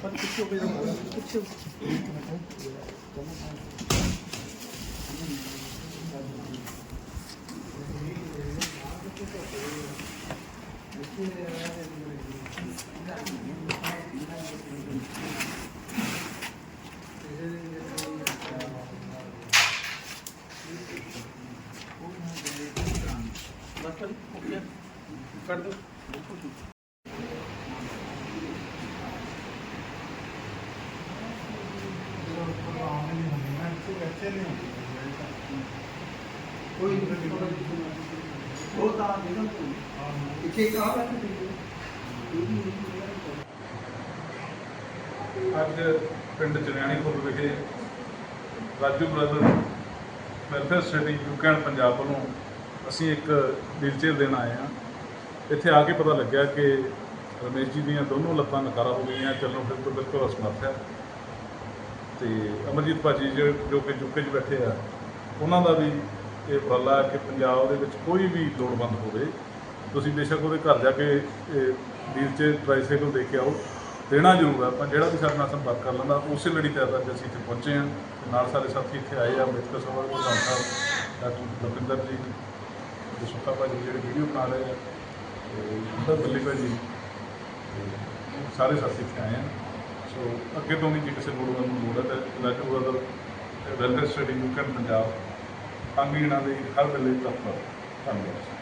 কিছু কিছু कर दो ਕੱਢ ਦੋ ਉਹ ਤਾਂ ਜਿਹੜਾ ਇੱਥੇ ਕਹਾ ਅੱਜ ਪਿੰਡ ਜਨਿਆਣੀਪੁਰ ਵਿਖੇ ਰਾਜੂ ਬ੍ਰਦਰ ਵੈਲਫੇਅਰ ਸਟੇਡੀ ਯੂਕੈਨ ਪੰਜਾਬ ਵੱਲੋਂ ਅਸੀਂ ਇੱਕ ਵੀਲਚੇਅਰ ਦੇਣ ਆਏ ਹਾਂ। ਇੱਥੇ ਆ ਕੇ ਪਤਾ ਲੱਗਿਆ ਕਿ ਰਮੇਸ਼ ਜੀ ਦੀਆਂ ਦੋਨੋਂ ਲੱਤਾਂ ਨਕਾਰਾ ਹੋ ਗਈਆਂ। ਚੱਲਣ ਫਿਰ ਤੋਂ ਬਿਲਕੁਲ ਅਸਮਰਥ ਹੈ। ਤੇ ਅਮਰਜੀਤ ਭਾਜੀ ਜਿਹੜੇ ਜੋ ਕਿ ਯੂਕੇ 'ਚ ਬੈਠੇ ਆ, ਉਹਨਾਂ ਦਾ ਵੀ ਇਹ ਉਪਰਾਲਾ ਹੈ ਕਿ ਪੰਜਾਬ ਦੇ ਵਿੱਚ ਕੋਈ ਵੀ ਲੋੜਵੰਦ ਹੋਵੇ, ਤੁਸੀਂ ਬੇਸ਼ੱਕ ਉਹਦੇ ਘਰ ਜਾ ਕੇ ਵੀਲਚੇਅਰ ਟ੍ਰਾਈਸਾਈਕਲ ਦੇ ਕੇ ਆਓ, ਦੇਣਾ ਜ਼ਰੂਰ ਹੈ ਪਰ ਜਿਹੜਾ ਵੀ ਸਾਡੇ ਨਾਲ ਸੰਪਰਕ ਕਰ ਲੈਂਦਾ, ਉਸੇ ਲੜੀ ਤੈਅ ਅੱਜ ਅਸੀਂ ਇੱਥੇ ਪਹੁੰਚੇ ਹਾਂ ਨਾਲ ਸਾਡੇ ਸਾਥੀ ਇੱਥੇ ਆਏ ਆ ਅੰਬੇਦਕਰ ਸਭਾ ਦੇ ਪ੍ਰਧਾਨ ਸਾਹਿਬ, ਡਾਕਟਰ ਲਖਿੰਦਰ ਜੀ, ਤੇ ਸੁੱਖਾ ਭਾਜੀ ਜਿਹੜੇ ਵੀਡੀਓ ਬਣਾ ਰਹੇ ਆ, ਤੇ ਅੰਦਰ ਬੱਲੀ ਭਾਜੀ, ਤੇ ਸਾਰੇ ਸਾਥੀ ਇੱਥੇ ਆਏ ਆ। ਸੋ ਅੱਗੇ ਤੋਂ ਵੀ ਜੇ ਕਿਸੇ ਲੋੜਵੰਦ ਨੂੰ ਲੋੜ welfare study UK and Punjab ਅੰਗੀਣਾ ਦੇ ਹਰ ਵੇਲੇ ਤਤਪਰ ਧੰਨਵਾਦ।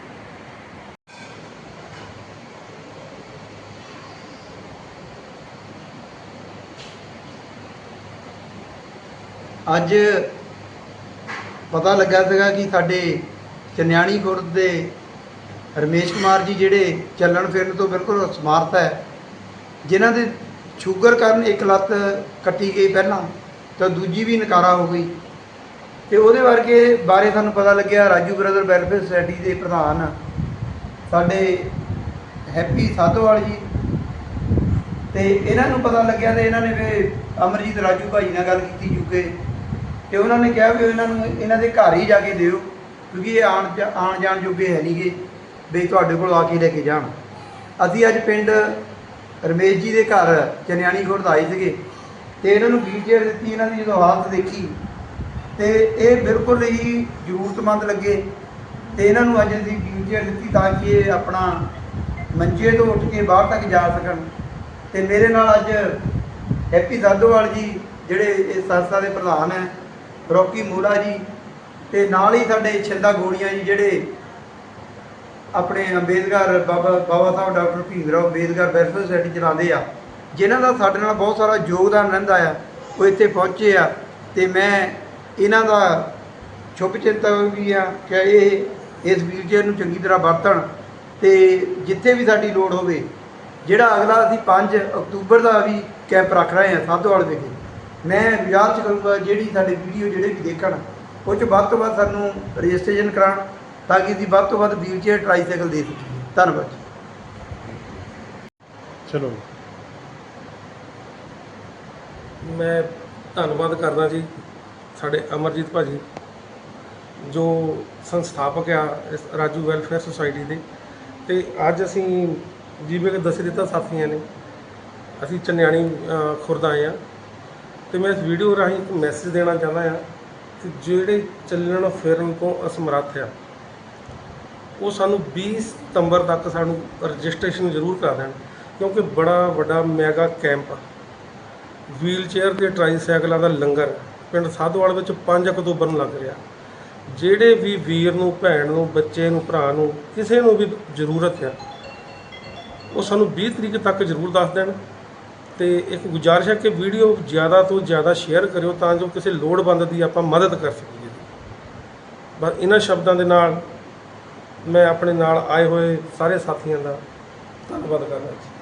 ਅੱਜ ਪਤਾ ਲੱਗਾ ਸੀਗਾ ਕਿ ਸਾਡੇ ਚਨਿਆਣੀ ਖੁਰਦ ਦੇ ਰਮੇਸ਼ ਕੁਮਾਰ ਜੀ ਜਿਹੜੇ ਚੱਲਣ ਫਿਰਨ ਤੋਂ ਬਿਲਕੁਲ ਅਸਮਰਥ ਹੈ, ਜਿਨ੍ਹਾਂ ਦੇ ਸ਼ੂਗਰ ਕਾਰਨ ਇੱਕ ਲੱਤ ਕੱਟੀ ਗਈ ਪਹਿਲਾਂ। ਤਾਂ ਦੂਜੀ ਵੀ ਨਕਾਰਾ ਹੋ ਗਈ। ਤੇ ਉਹਦੇ ਵਰਗੇ ਬਾਰੇ ਸਾਨੂੰ ਪਤਾ ਲੱਗਿਆ, ਰਾਜੂ ਬ੍ਰਦਰ ਵੈਲਫੇਅਰ ਸੁਸਾਇਟੀ ਦੇ ਪ੍ਰਧਾਨ। ਸਾਡੇ ਹੈਪੀ ਸਾਧੋਵਾਲ ਜੀ। ਤੇ ਇਹਨਾਂ ਨੂੰ ਪਤਾ ਲੱਗਿਆ ਤੇ ਇਹਨਾਂ ਨੇ ਫਿਰ ਅਮਰਜੀਤ ਰਾਜੂ ਭਾਈ ਨਾਲ ਗੱਲ ਕੀਤੀ ਯੂਕੇ ਤੇ ਉਹਨਾਂ ਨੇ ਕਿਹਾ ਵੀ ਇਹਨਾਂ ਨੂੰ ਇਹਨਾਂ ਦੇ ਘਰ ਹੀ ਜਾ ਕੇ ਦਿਓ, ਕਿਉਂਕਿ ਇਹ ਆਣ ਜਾ- ਆਣ ਜਾਣ ਜੋਗੇ ਹੈ ਨਹੀਂਗੇ, ਵੀ ਤੁਹਾਡੇ ਕੋਲ ਆ ਕੇ ਲੈ ਕੇ ਜਾਣ। ਅਸੀਂ ਅੱਜ ਪਿੰਡ ਰਮੇਸ਼ ਜੀ ਦੇ ਘਰ ਚਨਿਆਣੀ ਖੁਰਦ ਆਏ ਸੀਗੇ। ਤੇ ਇਹਨਾਂ ਨੂੰ ਵੀਲਚੇਅਰ ਦਿੱਤੀ, ਇਹਨਾਂ ਦੀ ਜਦੋਂ ਹਾਲਤ ਦੇਖੀ, ਤੇ ਇਹ ਬਿਲਕੁਲ ਹੀ ਜ਼ਰੂਰਤਮੰਦ ਲੱਗੇ। ਤੇ ਇਹਨਾਂ ਨੂੰ ਅੱਜ ਅਸੀਂ ਵੀਲਚੇਅਰ ਦਿੱਤੀ ਤਾਂ ਕਿ ਇਹ ਆਪਣਾ ਮੰਜੇ ਤੋਂ ਉੱਠ ਕੇ ਬਾਹਰ ਤੱਕ ਜਾ ਸਕਣ। ਤੇ ਮੇਰੇ ਨਾਲ ਅੱਜ ਹੈਪੀ ਸਾਧੋਵਾਲ ਜੀ, ਜਿਹੜੇ ਇਸ ਸੰਸਥਾ ਦੇ ਪ੍ਰਧਾਨ ਹੈ, ਰੋਕੀ ਮੂਲਾ ਜੀ, ਤੇ ਨਾਲ ਹੀ ਸਾਡੇ ਛਿੰਦਾ ਗੋੜੀਆਂ ਜੀ, ਜਿਹੜੇ ਆਪਣੇ Ambedkar Baba Baba Sahib, doctor Bhim Rao Ambedkar welfare society ਚਲਾਉਂਦੇ ਆ। ਜਿਨ੍ਹਾਂ ਦਾ ਸਾਡੇ ਨਾਲ ਬਹੁਤ ਸਾਰਾ ਯੋਗਦਾਨ ਰਹਿੰਦਾ ਆ, ਉਹ ਇੱਥੇ ਪਹੁੰਚੇ ਆ ਤੇ ਮੈਂ ਇਹਨਾਂ ਦਾ ਸ਼ੁਭ ਚਿੰਤਾ ਵੀ ਆ ਕਿ ਇਹ ਇਸ ਵੀਲਚੇਅਰ ਨੂੰ ਚੰਗੀ ਤਰ੍ਹਾਂ ਵਰਤਣ ਤੇ ਜਿੱਥੇ ਵੀ ਸਾਡੀ ਲੋੜ ਹੋਵੇ, ਜਿਹੜਾ ਅਗਲਾ ਅਸੀਂ 5 ਅਕਤੂਬਰ ਦਾ ਵੀ ਕੈਂਪ ਰੱਖ ਰਹੇ ਹਾਂ ਸਾਧੋਵਾਲ ਵਿਖੇ, ਮੈਂ ਗੁਜ਼ਾਰਿਸ਼ ਕਰੂੰਗਾ ਜਿਹੜੀ ਸਾਡੇ ਵੀਡੀਓ ਜਿਹੜੇ ਵੀ ਦੇਖਣ, ਉਹ 'ਚ ਵੱਧ ਤੋਂ ਵੱਧ ਸਾਨੂੰ ਰਜਿਸਟ੍ਰੇਸ਼ਨ ਕਰਾਉਣ ਤਾਂ ਕਿ ਅਸੀਂ ਵੱਧ ਤੋਂ ਵੱਧ ਵੀਲਚੇਅਰ ਟ੍ਰਾਈਸਾਈਕਲ ਦੇ ਸਕੀਏ। ਧੰਨਵਾਦ ਜੀ। ਚਲੋ ਮੈਂ ਧੰਨਵਾਦ ਕਰਦਾ ਜੀ ਸਾਡੇ ਅਮਰਜੀਤ ਭਾਜੀ, ਜੋ ਸੰਸਥਾਪਕ ਆ ਇਸ ਰਾਜੂ ਵੈਲਫੇਅਰ ਸੁਸਾਇਟੀ ਦੇ। ਤੇ ਅੱਜ ਅਸੀਂ ਜਿਵੇਂ ਕਿ ਦੱਸ ਦਿੱਤਾ ਸਾਥੀਆਂ ਨੇ, ਅਸੀਂ ਚੰਨਿਆਣੀ ਖੁਰਦ ਆਏ ਆ। ਤੇ ਮੈਂ ਇਸ ਵੀਡੀਓ ਰਾਹੀਂ ਇੱਕ ਮੈਸੇਜ ਦੇਣਾ ਚਾਹੁੰਦਾ ਆ ਕਿ ਜਿਹੜੇ ਚੱਲਣ ਫਿਰਨ ਤੋਂ ਅਸਮਰੱਥ ਆ, ਉਹ ਸਾਨੂੰ 20 ਸਤੰਬਰ ਤੱਕ ਸਾਨੂੰ ਰਜਿਸਟ੍ਰੇਸ਼ਨ ਜ਼ਰੂਰ ਕਰਾ ਦੇਣ, ਕਿਉਂਕਿ ਬੜਾ ਵੱਡਾ ਮੈਗਾ ਕੈਂਪ ਵੀਲਚੇਅਰ ਤੇ ਟ੍ਰਾਈਸਾਈਕਲਾਂ ਦਾ ਲੰਗਰ ਪਿੰਡ ਸਾਧੂਵਾਲ ਵਿੱਚ 5 ਅਕਤੂਬਰ ਨੂੰ ਲੱਗ ਰਿਹਾ। ਜਿਹੜੇ ਵੀ ਵੀਰ ਨੂੰ, ਭੈਣ ਨੂੰ, ਬੱਚੇ ਨੂੰ, ਭਰਾ ਨੂੰ, ਕਿਸੇ ਨੂੰ ਵੀ ਜ਼ਰੂਰਤ ਆ, ਉਹ ਸਾਨੂੰ 20 ਤਰੀਕ ਤੱਕ ਜ਼ਰੂਰ ਦੱਸ ਦੇਣ ਤੇ ਇੱਕ ਗੁਜ਼ਾਰਿਸ਼ ਹੈ ਕਿ ਵੀਡੀਓ ਜ਼ਿਆਦਾ ਤੋਂ ਜ਼ਿਆਦਾ ਸ਼ੇਅਰ ਕਰਿਓ ਤਾਂ ਜੋ ਕਿਸੇ ਲੋੜਵੰਦ ਦੀ ਆਪਾਂ ਮਦਦ ਕਰ ਸਕੀਏ। ਬਸ ਇਹਨਾਂ ਸ਼ਬਦਾਂ ਦੇ ਨਾਲ ਮੈਂ ਆਪਣੇ ਨਾਲ ਆਏ ਹੋਏ ਸਾਰੇ ਸਾਥੀਆਂ ਦਾ ਧੰਨਵਾਦ ਕਰਦਾ ਜੀ।